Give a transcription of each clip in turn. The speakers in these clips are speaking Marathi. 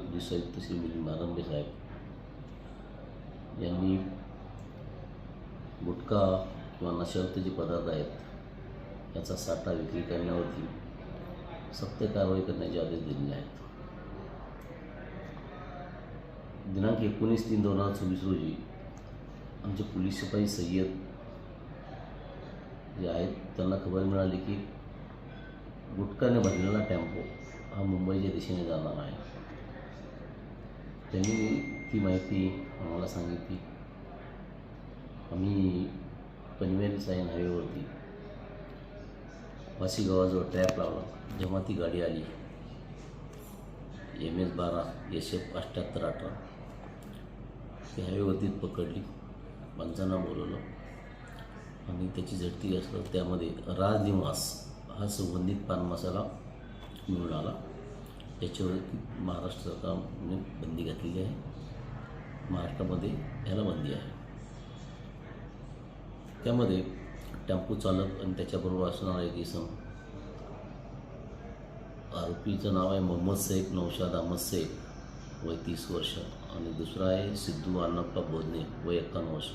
पोलीस आयुक्त श्री मिलिंद मारंबे साहेब यांनी गुटखा किंवा नशायुक्त जे पदार्थ आहेत याचा साठा विक्री करण्यावरती सक्त कारवाई करण्याचे आदेश दिलेले आहेत दिनांक एकोणीस तीन दोन हजार चोवीस रोजी आमचे पोलीस शिपाई सय्यद जे आहेत त्यांना खबर मिळाली की गुटखाने भरलेला टेम्पो हा मुंबईच्या दिशेने जाणार आहे. त्यांनी ती माहिती आम्हाला सांगितली. आम्ही पनवेल साईन हायवेवरती वाशी गावाजवळ ट्रॅप लावला. जेव्हा ती गाडी आली एम एस बारा एस एफ अठ्ठ्याहत्तर अठरा ती हायवेवरतीच पकडली. माणसांना बोलवलं. आणि त्याची झटती असलं त्यामध्ये राजनिवास हा सुगंधित पान मसाला मिळून आला. याच्यावरती महाराष्ट्र सरकारने बंदी घातलेली आहे. महाराष्ट्रामध्ये ह्याला बंदी आहे. त्यामध्ये टेम्पो चालक आणि त्याच्याबरोबर असणारा एक इसम. आरोपीचं नाव आहे मोहम्मद शेख नौशाद अहमद शेख वय तीस वर्ष आणि दुसरा आहे सिद्धू अण्णप्पा बोधने वय एक्कावन्न वर्ष.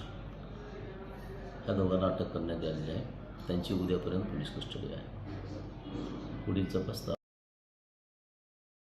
ह्या दोघांना अटक करण्यात आलेली आहे. त्यांची उद्यापर्यंत पोलीस कस्टडी आहे. पुढील तपास